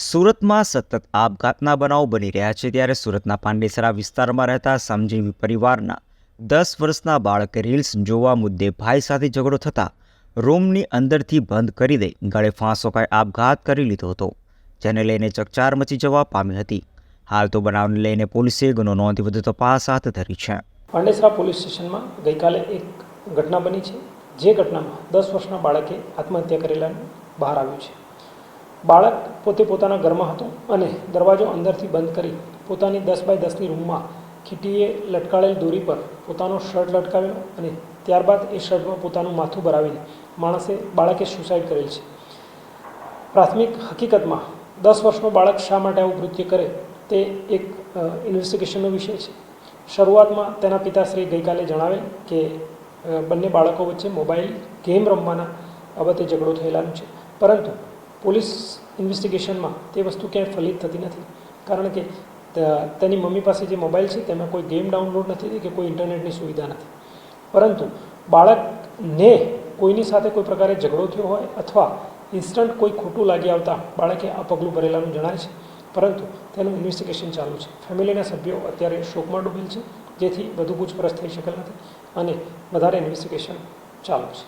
સુરતમાં સતત આપઘાતના બનાવ બની રહ્યા છે ત્યારે સુરતના પાંડેસરા વિસ્તારમાં રહેતા સમજીવી પરિવારના દસ વર્ષના બાળકે રીલ્સ જોવા મુદ્દે ભાઈ સાથે ઝઘડો થતાં રૂમની અંદરથી બંધ કરી દઈ ગળે ફાંસો કાંઈ આપઘાત કરી લીધો હતો, જેને લઈને ચકચાર મચી જવા પામી હતી. હાલ તો બનાવને લઈને પોલીસે ગુનો નોંધી વધુ તપાસ હાથ ધરી છે. પાંડેસરા પોલીસ સ્ટેશનમાં ગઈકાલે એક ઘટના બની છે. જે ઘટનામાં દસ વર્ષના બાળકે આત્મહત્યા કરેલાનું બહાર આવ્યું છે. બાળક પોતે પોતાના ઘરમાં હતો અને દરવાજો અંદરથી બંધ કરી પોતાની દસ બાય દસની રૂમમાં ખીટીએ લટકાળેલ દોરી પર પોતાનો શર્ટ લટકાવ્યો અને ત્યારબાદ એ શર્ટમાં પોતાનું માથું ભરાવીને માણસે બાળકે સુસાઇડ કરેલ છે. પ્રાથમિક હકીકતમાં દસ વર્ષનો બાળક શા માટે આવું કૃત્ય કરે તે એક ઇન્વેસ્ટિગેશનનો વિષય છે. શરૂઆતમાં તેના પિતાશ્રી ગઈકાલે જણાવેલ કે બંને બાળકો વચ્ચે મોબાઈલ ગેમ રમવાના બાબતે ઝઘડો થયેલાનું છે. પરંતુ પોલીસ ઇન્વેસ્ટિગેશનમાં તે વસ્તુ ક્યાંય ફલિત થતી નથી. કારણ કે તેની મમ્મી પાસે જે મોબાઈલ છે, તેમાં કોઈ ગેમ ડાઉનલોડ નથી થઈ કે કોઈ ઇન્ટરનેટની સુવિધા નથી. પરંતુ બાળકને કોઈની સાથે કોઈ પ્રકારે ઝઘડો થયો હોય અથવા ઇન્સ્ટન્ટ કોઈ ખોટું લાગી આવતા બાળકે આ પગલું ભરેલાનું જણાય છે. પરંતુ તેનું ઇન્વેસ્ટિગેશન ચાલુ છે. ફેમિલીના સભ્યો અત્યારે શોકમાં ડૂબેલ છે. જેથી વધુ પૂછપરછ થઈ શકેલ નથી અને વધારે ઇન્વેસ્ટિગેશન ચાલુ છે.